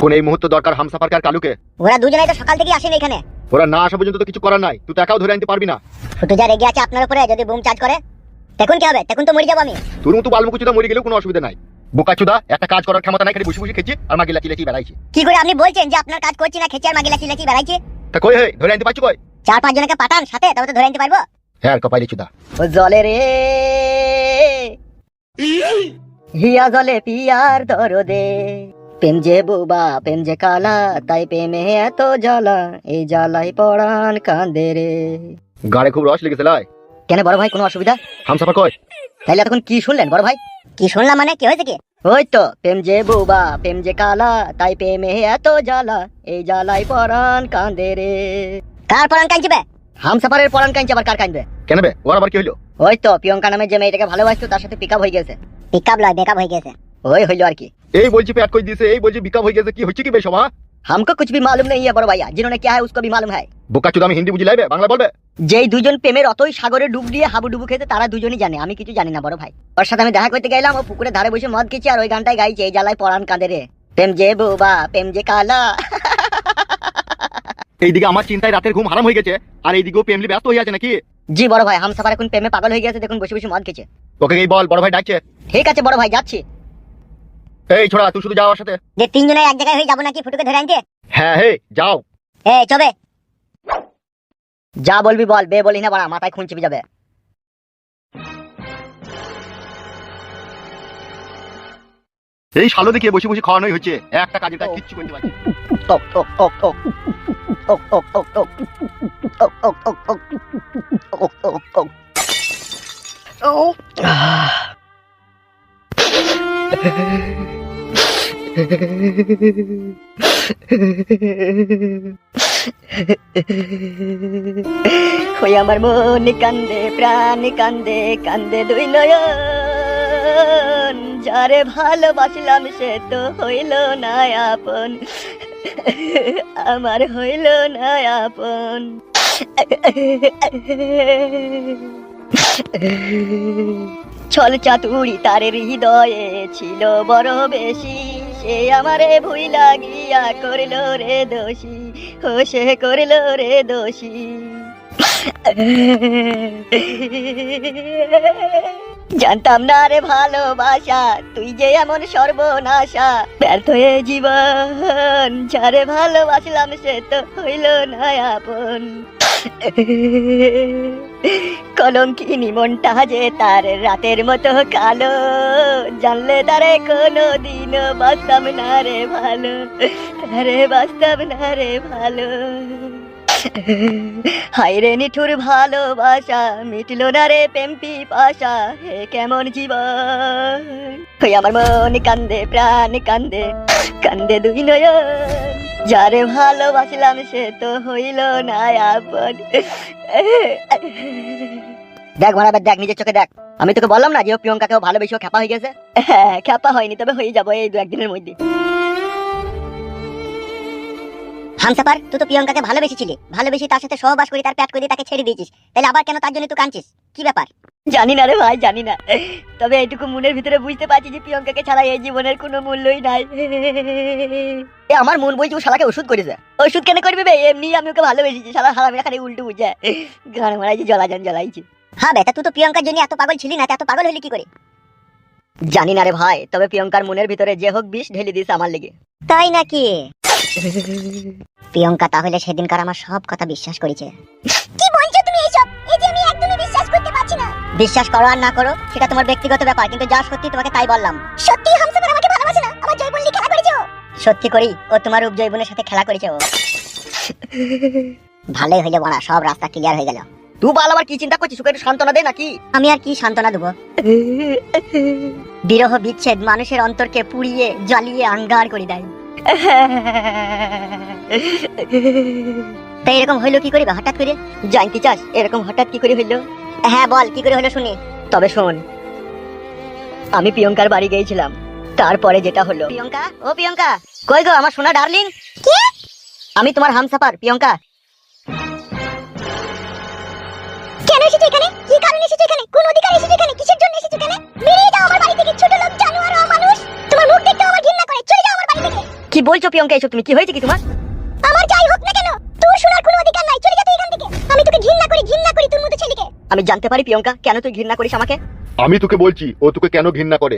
কোন এই মুহূর্তে দরকার হামসাফার কার কালুকে? ওরা দুজনেই তো সকাল থেকে আসেন এখানে। ওরা না আসা পর্যন্ত তো কিছু করার নাই। তুই তো একাও ধরে আনতে পারবি না। ফুটু যা রেগে আছে আপনার উপরে যদি বুম চার্জ করে দেখুন কি হবে দেখুন তো মরে যাব আমি। তোর মতো বালমুকুচুদা মরে গেলেও কোনো অসুবিধা নাই। বোকাচুদা একটা কাজ করার ক্ষমতা নাই খালি বসে বসে খেয়েছি আর মাগি লাচি লাচি বেড়াইছি। কি করে আপনি বলছেন যে আপনার কাজ করছি না খেচে আর মাগি লাচি লাচি বেড়াইছি? তা কই হে ধরে আনতে পারছি কই? চার পাঁচ জনকে পাঠান সাথে তবে তো ধরে আনতে পারব। হ্যাঁ কপাইলি চুদা। ও জলে রে। হিয়া জলে পিয়ার দরদে। প্রেম যে বুবা প্রেম যে কালা তাই প্রেমে এত জ্বালা এই জ্বালাই পড়ান কান্দে রে। গাড়ে খুব রস লেগেছে লাই। কেন বড় ভাই কোনো অসুবিধা? হামসাফার কই তাইলে এতক্ষণ কি শুনলেন বড় ভাই? কি শুনলাম মানে? কি হয়েছে কি? ওই তো প্রেম যে বুবা প্রেম যে কালা তাই প্রেমে এত জ্বালা এই জ্বালাই পড়ান কান্দে রে। কার পরান কাঁদছিবে হামসাফারের পড়ান কাঁদছে আবার কার কান্দবে কেন বে? ওর আবার কি হইল? ওই তো প্রিয়ঙ্কা নামে যে মেয়েটাকে ভালোবাসতো তার সাথে পিক হয়ে গেছে পিক আপ লয় বেকআপ হয়ে গেছে ওই হইলো আর কি এই বলছি পেট কই দিয়েছে এই বলছি বিকাপ হয়ে গেছে কি হচ্ছে কি বে সভা हमको कुछ भी मालूम नहीं है बड़ो भैया जिन्होंने क्या है उसको भी मालूम है বোকাচুদা আমি হিন্দি বুঝি লাইবে বাংলা বলবে যেই দুজন প্রেমের অতই সাগরে ডুব দিয়ে হাবুডুবু খেতে তারা দুজনই জানে আমি কিছু জানি না বড় ভাই ওর সাথে আমি দেখা করতে গেলাম ও পুকুরে ধারে বসে মদ খেয়েছি আর ওই গানটাই গাইছে এই জ্বালায় পরান কাঁদে রে প্রেম যে বুবা প্রেম যে কালা এইদিকে আমার চিন্তায় রাতের ঘুম হারাম হয়ে গেছে আর এইদিকেও প্রেমলি ব্যস্ত হয়ে আছে নাকি জি বড় ভাই হাম সাফার এখন প্রেমে পাগল হয়ে গেছে দেখুন বসে বসে মদ খেয়েছে ওকে এই বল বড় ভাই ডাকছে ঠিক আছে বড় ভাই যাচ্ছি এই ছোড়া তুই শুধু যাওয়ার সাথে যে তিনজনে এক জায়গায় হয়ে যাব নাকি ফুটুকে ধরে আনতে হ্যাঁ হে যাও এ চবে যা বলবি বল বে বলি না বাড়া মাথায় খুন চেপে যাবে এই শালো দেখিয়ে বসে বসে খাওয়ানোই হচ্ছে একটা কাজের কাজ কিচ্ছু করতে পারছি না। টক টক টক টক টক টক টক টক টক টক টক টক টক টক ওই আমার মন কান্দে প্রাণ কান্দে কান্দে দুই নয়ন যারে ভালোবাসলাম সে তো হইল না আপন আমার হইল না আপন ছল চাতুরি তার হৃদয়ে ছিল বড় বেশি। সে আমারে ভুই লাগিয়া করল রে দোষী, ও সে করল রে দোষী। জানতাম না রে ভালোবাসা, তুই যে এমন সর্বনাশা। ব্যর্থ হয়ে জীবন, যারে ভালোবাসলাম সে তো হইল না আপন। কলঙ্কিনী মনটা যে তার রাতের মতো কালো, জানলে তারে কোনো দিন বাঁচতাম না রে ভালো তারে বাঁচতাম না রে ভালো। হাইরে নিঠুর ভালোবাসা, মিটলো না রে পেম্পি পাশা হে কেমন জীবন। আমার মন কান্দে, প্রাণ কান্দে কান্দে দুই নয়ন। যারে ভালোবাসিলাম সে তো হইল না আপন। দেখ মারা দেখ নিজের চোখে দেখ। আমি তোকে বললাম না যে প্রিয়ঙ্কাকেও ভালোবেসে খ্যাপা হয়ে গেছে? হ্যাঁ খ্যাপা হয়নি তবে হয়ে যাব এই দু একদিনের মধ্যে। হামসাপার তুই তো প্রিয়ঙ্কাকে ভালোবেসেছিলি। ভালোবেসে তার সাথে সহবাস করে তার প্যাট করে তাকে ছেড়ে দিয়েছিস। তাহলে আবার কেন তার জন্য তুই কাঁদছিস? কি ব্যাপার? জানি না রে ভাই জানি না। তবে এইটুকু মনের ভিতরে বুঝতে পারছি যে প্রিয়ঙ্কাকে ছাড়া এই জীবনের কোনো মূল্যই নাই। এ আমার মন বলছে ও শালাকে ওষুধ করেছে। ওষুধ কেন করবি বে? এমনি আমি ওকে ভালোবেসেছি শালা হারামি খালি উল্টো বুঝে। গান মারাইছি জ্বলাজান জ্বলাইছি। হ্যাঁ বেটা তুই তো প্রিয়ঙ্কার জন্য এত পাগল ছিলি না এত পাগল হলি কি করে? জানি না রে ভাই তবে প্রিয়ঙ্কার মনের ভিতরে যে হোক বিষ ঢেলে দিস আমার লেগে। তাই নাকি? প্রিয়ঙ্কা তাহলে সেদিনকার আমার সব কথা বিশ্বাস করেছে। কি বলছো তুমি এইসব এই যে আমি একদমই বিশ্বাস করতে পারছি না। বিশ্বাস করো আর না করো সেটা তোমার ব্যক্তিগত ব্যাপার কিন্তু যা সত্যি তোমাকে তাই বললাম। সত্যি হামসাফার আমাকে ভালোবাসে না আমার জয়বল্লী খেলা করেছে সত্যি করি ও তোমার উপজৈবনের সাথে খেলা করেছে ও। ভালোই হইল বড়া সব রাস্তা ক্লিয়ার হয়ে গেল। তুই বল আবার কি চিন্তা করছিস? ওকে একটু সান্ত্বনা দে নাকি? আমি আর কি সান্ত্বনা দেবো? বিরহ বিচ্ছেদ মানুষের অন্তরকে পুড়িয়ে জ্বালিয়ে আঙ্গার করে দেয়। তাই এরকম হইল কি করে হঠাৎ করে? জানতে চাস এরকম হঠাৎ কি করে হইল? হ্যাঁ বল কি করে হলো শুনি। তবে শোন আমি প্রিয়ঙ্কার বাড়ি গিয়েছিলাম। তারপরে যেটা হলো প্রিয়ঙ্কা? ও প্রিয়ঙ্কা! কই গো আমার সোনা ডার্লিং? আমি তোমার হামসাফার প্রিয়ঙ্কা। এখানে? কি কারণে এখানে? কোন অধিকার এখানে? কিসের জন্য এখানে? বেরিয়ে যাও আমার বাড়ি থেকে ছোট লোক জানোয়ার মানুষ। তোমার মুখ দেখতে আমার ঘৃণা করে। চলে যাও আমার বাড়ি থেকে। কি বলছো প্রিয়ঙ্কা তুমি? কি হয়েছে কি তোমার? আমার যাই হোক না কেন তোর শোনার কোনো অধিকার নাই। চলে যা তুই এখান থেকে। আমি তোকে ঘৃণা করি ঘৃণা করি তোর মতো ছেলেকে। আমি জানতে পারি প্রিয়ঙ্কা কেন তুই ঘৃণা করিস আমাকে? আমি তোকে বলছি ও তোকে কেন ঘৃণা করে?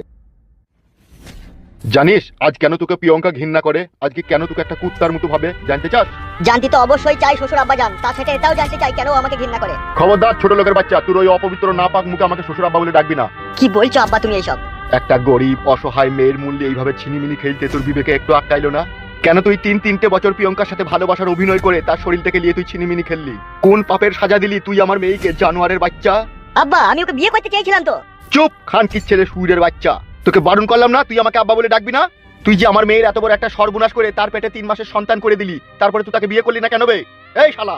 জানিস আজ কেন তোকে প্রিয়ঙ্কা ঘৃণা করে? আজকে কেন তোকে একটা কুত্তার মতো ভাবে? জানতে চাস? জানতে তো অবশ্যই চাই শ্বশুর আব্বা জান তার সাথে এটাও জানতে চাই কেন ও আমাকে ঘৃণা করে। খবরদার ছোট লোকের বাচ্চা তোর ওই অপবিত্র না পাক মুখে আমাকে শ্বশুর আব্বা বলে ডাকবি না। কি বলছো আব্বা তুমি এইসব একটা গরিব অসহায় মেয়ের মূল্যে এইভাবে ছিনিমিনি খেলতে তোর বিবেকে একটু আটকাইলো না? কেন তুই তিন তিনটে বছর প্রিয়ঙ্কার সাথে ভালোবাসার অভিনয় করে তার শরীর থেকে নিয়ে তুই ছিনিমিনি খেললি? কোন পাপের সাজা দিলি তুই আমার মেয়েকে জানোয়ারের বাচ্চা? আব্বা আমি ওকে বিয়ে করতে চেয়েছিলাম তো। চুপ খান ছেলে সুরের বাচ্চা। তোকে বারণ করলাম না? তুই আমাকে আব্বা বলে ডাকবি না? তুই যে আমার মেয়ের এত বড় একটা সর্বনাশ করে তার পেটে তিন মাসের সন্তান করে দিলি তারপরে তুই তাকে বিয়ে করলি না কেন বে? এই শালা!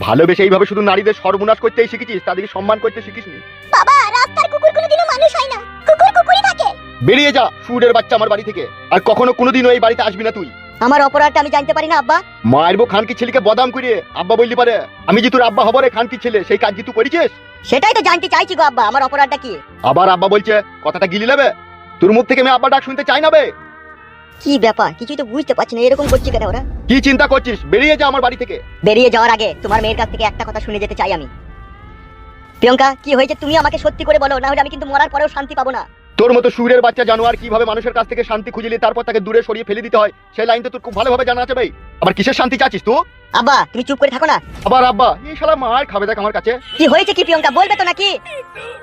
ভালোবেসে এইভাবে শুধু নারীদের সর্বনাশ করতেই শিখেছিস তাদেরকে সম্মান করতে শিখিসনি। বাবা রাস্তার কুকুর কোনোদিনও মানুষ হয় না। কুকুর কুকুরই থাকে। বেরিয়ে যা সুরের বাচ্চা আমার বাড়ি থেকে। আর কখনো কোনোদিনও এই বাড়িতে আসবি না তুই। আমার অপরাধটা আমি জানতে পারি না আব্বা। মারবো খানকি ছেলেকে বদাম করে আব্বা বললি পারে আমি যে তোর আব্বা হব রে খানকি ছেলে সেই কাজ যে তুই করেছিস? সেটাই তো জানতে চাইছি গো আব্বা আমার অপরাধটা কি? আবার আব্বা বলছে কথাটা গিলি নেবে? তোর মুখ থেকে আমি আব্বা ডাক শুনতে চাই না বে। কি ব্যাপার? কিছুই তো বুঝতে পারছি না এরকম করছি কেন ওরা? কি চিন্তা করছিস? বেরিয়ে যা আমার বাড়ি থেকে। বেরিয়ে যাওয়ার আগে তোমার মেয়ের কাছ থেকে একটা কথা শুনে যেতে চাই আমি। প্রিয়ঙ্কা কি হয়েছে তুমি আমাকে সত্যি করে বলো না হলে আমি কিন্তু মরার পরেও শান্তি পাবো না। তোর মতো সুরের বাচ্চা জানোয়ার কীভাবে মানুষের কাছ থেকে শান্তি খুঁজলি তারপর তাকে দূরে সরিয়ে ফেলে দিতে হয় সেই লাইন তো তোর খুব ভালোভাবে জানা আছে ভাই। আবার কিসের শান্তি চাচ্ছিস তুই? আব্বা তুমি চুপ করে থাকো না। আবার আব্বা এই শালা মার খাবে দেখ আমার কাছে। কি হয়েছে কি প্রিয়ঙ্কা বলবে তো নাকি?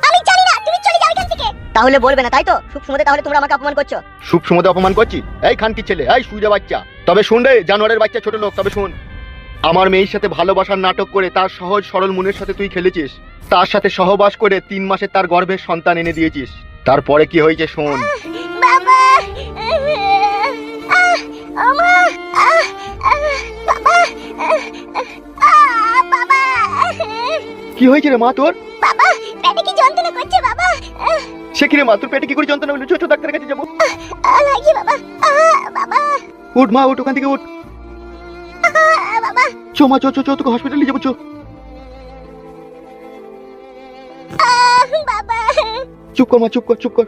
আমি জানি না তুমি চলে যাও এখান থেকে। তাহলে বলবে না তাই তো? সুখ সমুদ্রে তাহলে তোমরা আমাকে অপমান করছ। সুপ সমুদে অপমান করছি? এই খানকি ছেলে এই সুইরে বাচ্চা। তবে শুন রে জানোয়ারের বাচ্চা ছোট লোক তবে শুন। আমার মেয়ের সাথে ভালোবাসার নাটক করে তার সহজ সরল মনের সাথে তুই খেলেছিস। তার সাথে সহবাস করে তিন মাসে তার গর্ভের সন্তান এনে দিয়েছিস। তারপরে কি হয়েছে শোন। বাবা আমা বাবা বাবা। কি হয়েছে রে মা তোর? বাবা পেটে কি যন্ত্রণা করছে বাবা? সে কি রে মা তোর পেটে কি করে যন্ত্রণা হলো ছোট ডাক্তারের কাছে যাব। আহ, বাবা বাবা। উঠ মা উঠ ওখান থেকে উঠ। বাবা। চো মা চো চো চো তোকে হসপিটালে যাব চো। বাবা। চুপ কর মা চুপ কর চুপ কর।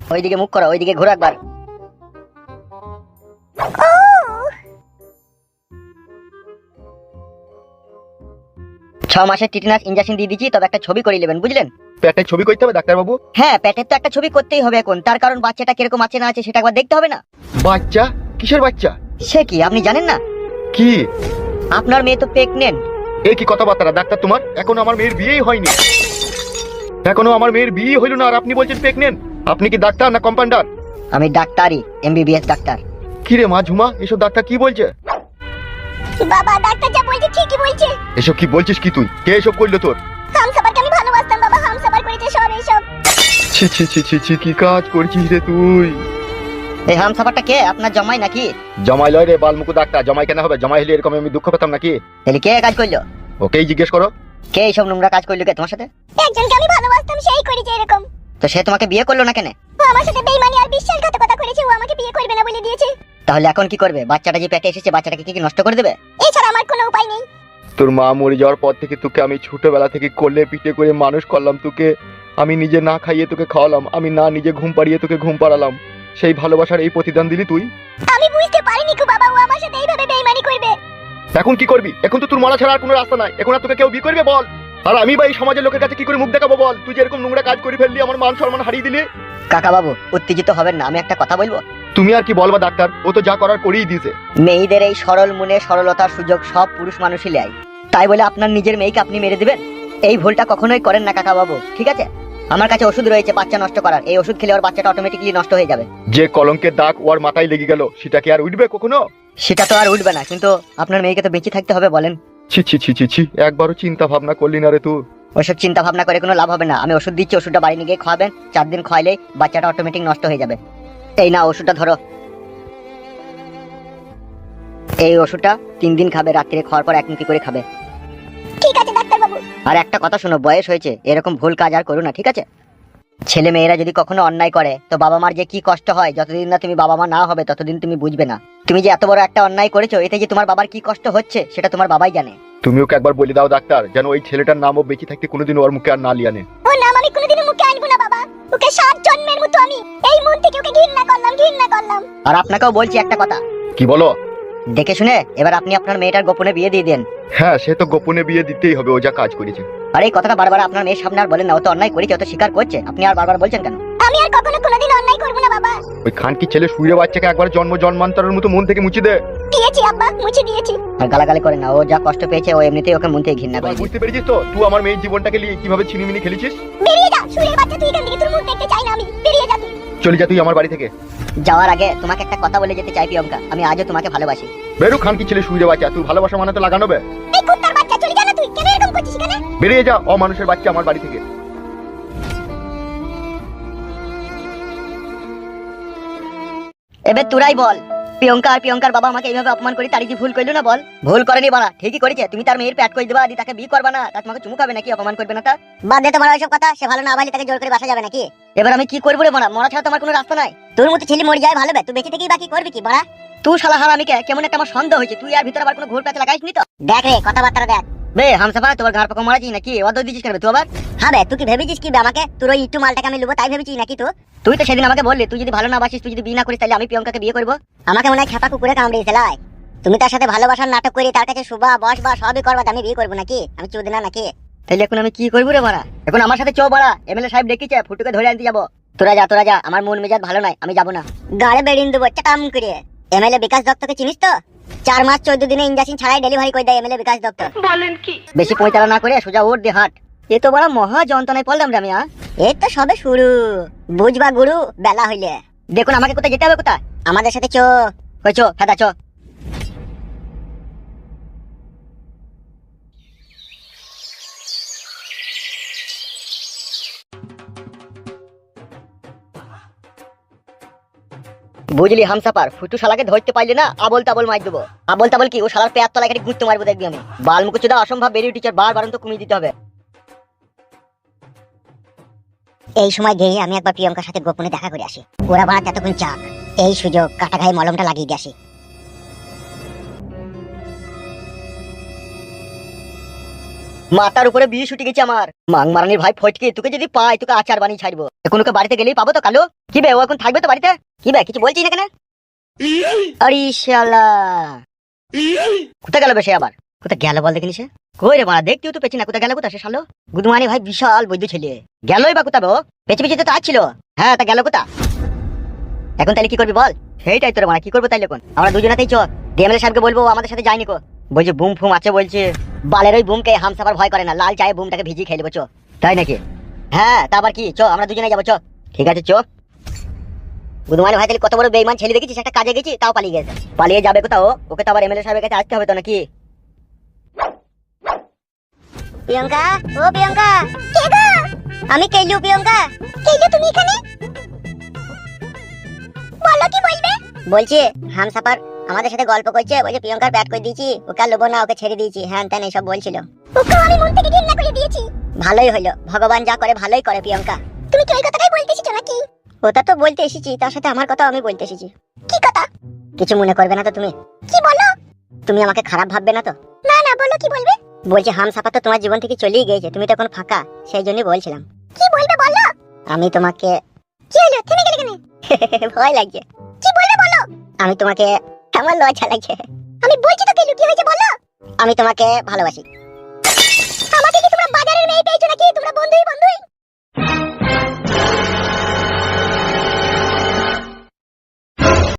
ওইদিকে মুখ করো ওইদিকে ঘুরো একবার। মাসের টিটেনাস ইঞ্জেকশন দিয়ে দিচ্ছি তবে একটা ছবি করে নেবেন বুঝলেন? পেটে ছবি করতে হবে ডাক্তার বাবু হ্যাঁ পেটের তো একটা ছবি করতেই হবে এখন। তার কারণ বাচ্চাটা কীরকম আছে না আছে সেটা একবার দেখতে হবে না? বাচ্চা? কিসের বাচ্চা? সে কি আপনি জানেন না? কি? আপনার মেয়ে তো প্রেগনেন্ট এই কি কথাবার্তা ডাক্তার তোমার? এখনও আমার মেয়ের বিয়েই হয়নি। এখনও আমার মেয়ের বিয়ে হইল না আর আপনি বলছেন প্রেগনেন্ট আপনি কি ডাক্তার না কম্পাউন্ডার আমি ডাক্তারই এমবিবিএস ডাক্তার। কি রে মা ঝুমা এসব ডাক্তার কি বলছে? বাবা? ডাক্তার যা বলছে ঠিকই বলছে। এসব কি বলছিস কি তুই? কে এসব করল তোর? হামসাবারকে আমি ভালোবাসতাম বাবা হামসাবার করেছে সব এইসব ছি ছি ছি ছি ছি কি কাজ করছিস রে তুই? এই হামসাফারটা কে? আপনার জমাই নাকি? জমাই লয় রে বালমুকু ডাক্তার। জমাই কেন হবে? জমাই হলে এরকম আমি দুঃখ পেতাম নাকি? তাহলে কে কাজ করল? ওকেই জিজ্ঞেস করো। কে এইসব নোংরা কাজ করল কে তোমার সাথে? একজনকে আমি ভালোবাসতাম সেই করেছে এরকম। তো সে তোমাকে বিয়ে করল না কেন? ও আমার সাথে বেইমানি আর বিশ্বাসঘাতকতা করেছে ও আমাকে বিয়ে করবে না বলে দিয়েছে। তাহলে এখন কি করবে? বাচ্চাটা যে পেটে এসেছে বাচ্চাটাকে কি কি নষ্ট করে দেবে? এছাড়া আমার কোনো উপায় নেই। তোর মা মরে যাওয়ার পর থেকে তোকে আমি ছোটবেলা থেকে কোলে পিঠে করে মানুষ করলাম তোকে। আমি নিজে না খাইয়ে তোকে খাওয়ালাম আমি না নিজে ঘুম পাড়িয়ে তোকে ঘুম পাড়ালাম। সেই ভালোবাসার এই প্রতিদান দিলি তুই? আমি বুঝতে পারিনি কো বাবা ও আমার সাথে এইভাবে বেইমানি করবে। এখন কি করবি? এখন তো তোর মরা ছাড়া আর কোনো রাস্তা নাই। এখন আর তোকে কেউ বিয়ে করবে বল? আর আমি বা এই সমাজের লোকের কাছে কি করে মুখ দেখাবো বল? তুই যে এরকম নোংরা কাজ করে ফেললি আমার মান সম্মান হারিয়ে দিলি? কাকা বাবু উত্তেজিত হবেন না আমি একটা কথা বলব? তুমি আর কি বলবা ডাক্তার? ও তো যা করার করেই দিয়েছে। মেয়েদের এই সরল মনে সরলতার সুযোগ সব পুরুষ মানুষই নেয়। তাই বলে আপনার নিজের মেয়েকে আপনি মেরে দিবেন? এই ভুলটা কখনোই করেন না কাকা বাবু ঠিক আছে? আমার কাছে ওষুধ রয়েছে বাচ্চা নষ্ট করার। এই ওষুধ খেলে ওর বাচ্চাটা অটোমেটিকলি নষ্ট হয়ে যাবে। যে কলঙ্কের দাগ ওর মাথায় লেগে গেল সেটা কি আর উঠবে কখনো? সেটা তো আর উঠবে না কিন্তু আপনার মেয়েকে তো বেঁচে থাকতে হবে বলেন। ছি ছি ছি ছি ছি একবারও চিন্তা ভাবনা করলি না রে তুই। ওসব চিন্তা ভাবনা করে কোনো লাভ হবে না। আমি ওষুধ দিচ্ছি ওষুধটা বাড়ি নিয়ে গিয়ে খাওয়াবেন। চার দিন খাওয়াইলেই বাচ্চাটা অটোমেটিক নষ্ট হয়ে যাবে। এই না ওষুধটা ধরো। এই ওষুধটা তিন দিন খাবে রাত্রে খাওয়ার পর এক মুখি করে খাবে। ঠিক আছে ডাক্তার বাবু আর একটা কথা শোনো বয়স হয়েছে এরকম ভুল কাজ আর করো না ঠিক আছে? ছেলে মেয়েরা যদি কখনো অন্যায় করে তো বাবা মার যে কি কষ্ট হয় যতদিন না তুমি বাবা মা না হবে ততদিন তুমি বুঝবে না। তুমি যে এত বড় একটা অন্যায় করেছ এতে যে তোমার বাবার কি কষ্ট হচ্ছে সেটা তোমার বাবাই জানে। তুমি ওকে একবার বলে দাও ডাক্তার যেন ওই ছেলেটার নামও বেঁচে থাকতে কোনোদিন ওর মুখে আর না লিয়ানে। ও নাম আমি কোনোদিনও মুখে আনব না ওকে সাত জন্মের মতো আমি। এই মন থেকে ওকে ঘৃণা করলাম ঘৃণা করলাম। আর আপনাকেও বলছি একটা কথা। কি বলো? দেখে শুনে এবার আপনি আপনার মেয়েটার গোপনে বিয়ে দিয়ে দেন। হ্যাঁ সে তো গোপনে বিয়ে দিতেই হবে ও যা কাজ করেছে। আর এই কথাটা বারবার আপনার মেয়ের সামনে আর বলেন না ও তো অন্যায় করেছে ও তো স্বীকার করছে। আপনি আর বারবার বলছেন কেন? আমি আর কখনো কোনোদিন অন্যায় করব না বাবা। ওই খানকি ছেলে শুয়ে বাচ্চাকে একবার জন্ম জন্মান্তরের মতো মন থেকে মুছে দে। দিয়েছি আব্বা মুছে দিয়েছি। আর গালাগালি করে না ও যা কষ্ট পেয়েছে ও এমনিতেই ওকে মন থেকে ঘৃণা করে। বুঝতে পেরেছিস তো তুই আমার মেয়ের জীবনটাকে নিয়ে কীভাবে ছিনিমিনি খেলেছিস? বেরিয়ে যা বাচ্চা তুই এখান থেকে তোর মুখ দেখতে চাই না আমি। বেরিয়ে যা তুই। চলে যা তুই আমার বাড়ি থেকে। যাওয়ার আগে তোমাকে একটা কথা বলে যেতে চাই প্রিয়ঙ্কা। আমি আজও তোমাকে ভালোবাসি। বেরো খানকি ছেলে শুয়ে বাচ্চা তুই ভালোবাসা মানে তো লাগানো বে? এই কুত্তার বাচ্চা চলে যা না তুই। কেন এরকম করছিস এখানে? বেরিয়ে যা অমানুষের বাচ্চা আমার বাড়ি থেকে। এবার তোরাই বল। প্রিয়ঙ্কা আর প্রিয়ঙ্কার বাবা আমাকে এইভাবে অপমান করে তার ভুল করল না বল? ভুল করেনি বাড়া ঠিকই করেছে। তুমি তার মেয়ের প্যাট করে দেবা তাকে বিয়ে করবা না। তোমাকে চুমু খাবে নাকি অপমান করবে না তা? বাদ দে তোমার ওইসব কথা সে ভালো না ভালো তাকে জোর করে বাসা যাবে নাকি? এবার আমি কি করব রে মারা মরা ছাড়া তোমার কোনো রাস্তা নাই। তোর মতো ছেলে মরে যায় ভালো তুই বেঁচে থেকেই বাকি করবি কি বড়া? তুই শালা হারামিকে কেমন একটা আমার সন্দেহ হয়েছে। তুই আর ভিতরে আবার কোনো ঘুর প্যাচ লাগাইস নি তো? দেখ রে কথাবার্তা দেখ। বে হামসাফা তোমার ঘর পাকা মারাছি নাকি? অদ দিছিস কেন তুই আবার? হ্যাঁ বে তুই কি ভেবেছিস কি আমাকে? তোর ওই একটু মালটাকে আমি লুবো তাই ভেবেছিস নাকি তো? তুই তো সেদিন আমাকে বললি তুই যদি ভালো না বাসিস তুই যদি বিয়ে না করিস তাহলে আমি প্রিয়ঙ্কাকে বিয়ে করব। আমাকে মনে হয় খেপা কুকুরে কামড়িয়েছে লাই। তুমি তার সাথে ভালোবাসার নাটক করে তার কাছে শুভা বস বা সবই করবা আমি বিয়ে করব নাকি? আমি চুদ না নাকি? তাহলে এখন আমি কি করব রে মারা? এখন আমার সাথে চো বাড়া এমএলএ সাহেব ডেকেছে ফুটুকে ধরে আনতে যাব। তোরা যা তোরা যা আমার মন মেজাজ ভালো নাই আমি যাব না। গাড়ে বেরিয়ে দেবো চাটাম করে। এমএলএ বিকাশ দত্তকে চিনিস তো? চার মাস চোদ্দ দিনে ইঞ্জেকশন ছাড়াই ডেলিভারি করে দেয় এমএলএ বিকাশ দত্ত বেশি পরিচালনা না করে সোজা ওর দে হাট এ তো বড় মহা যন্ত্রণায় পড়লাম রে আমি? এই তো সবে শুরু। বুঝবা গুরু বেলা হইলে। দেখুন আমাকে কোথায় যেতে হবে কোথায়? আমাদের সাথে চো। হয়েছো হ্যাঁ চো। বুঝলি হামসাপার ফুটু শালাকে ধরতে পারলে না আবল তাবল মার দেবো। আবল তাবল কি? ও শালার পেয়ার তলায় খালি ঘুরতে মারবো দেখবি আমি। বাল চুদা অসম্ভব, বেরিয়ে টিচার বার বারণ তো কমিয়ে দিতে হবে। এই সময় গিয়ে আমি একবার প্রিয়ঙ্কার সাথে গোপনে দেখা করে আসি। ওরা বাড়াতে এতক্ষণ চাক, এই সুযোগ কাটা গায়ে মলমটা লাগিয়ে দিয়ে আসি। মাথার উপরে বিয়ে ছুটে গেছে আমার। মাং মারানির ভাই ফটকে তোকে যদি পাই, তোকে আচার বানিয়ে ছাড়বো। এখন ওকে বাড়িতে গেলেই পাবো তো কালো? কি বে, ও এখন থাকবে তো বাড়িতে? কি বে, কিছু বলছিস না কেন? কোথায় গেল বে সে আবার? কোথায় গেল বল দেখিনি সে? কই রে মারা, দেখতেও তো পেছি না, কোথায় গেল কোথা সে শালো? গুদমানি ভাই বিশাল বৈদ্য ছেলে। গেলই বা কোথা বে ও? পেছে পেছে তো আসছিল হ্যাঁ তা গেল কোথা এখন তাহলে কি করবি বল? সেইটাই তোর মানে কি করব তাইলে এখন? আমরা দুজনাতেই চল। ডিএমএল সাহেবকে বলব আমাদের সাথে যায়নি কো। বলছে বুম ফুম আছে বলছে বালের ওই বুমকে হামসাফার ভয় করে না লাল চায়ে বুমটাকে ভিজিয়ে খেয়ে নেব চো। তাই নাকি? হ্যাঁ তা আবার কি? চো আমরা দুজনে যাব চো। ঠিক আছে চো। বুধমানি ভাই তাহলে কত বড় বেইমান ছেলে দেখেছিস? একটা কাজে গেছি তাও পালিয়ে গেছে। পালিয়ে যাবে কোথাও? ওকে তো আবার এমএলএ সাহেবের কাছে আসতে হবে তো নাকি? প্রিয়ঙ্কা ও প্রিয়ঙ্কা। কে গো? আমি কেলু প্রিয়ঙ্কা। কেলু তুমি এখানে? বলো কি বলবে? বলছি হামসাফার আমাদের সাথে গল্প করছে বলছে প্রিয়ঙ্কার ব্যাট করে দিয়েছি ওকে আর লোবো না ওকে ছেড়ে দিয়েছি। হ্যাঁ তেন এসব বলছিল। ওকে আমি মন থেকে ঘৃণা করে দিয়েছি। ভালোই হলো ভগবান যা করে ভালোই করে প্রিয়ঙ্কা। তুমি কি ওই কথাটাই বলতে এসেছ নাকি? ওটা তো বলতে এসেছি তার সাথে আমার কথা আমি বলতে এসেছি। কি কথা? কিছু মনে করবে না তো তুমি? কি বলো? তুমি আমাকে খারাপ ভাববে না তো? না না বলো কি বলবে? বলছি হামসাফার তো তোমার জীবন থেকে চলেই গিয়েছে তুমি তো এখন ফাঁকা সেই জন্যই বলছিলাম। কি বলবে বলো? আমি তোমাকে কি হলো? থেমে গেলে কেন? ভয় লাগছে। কি বলবে বলো? আমি তোমাকে আমার লজ্জা লাগছে আমি বলছি তো লুকিয়ে হয়েছে বলো। আমি তোমাকে ভালোবাসি।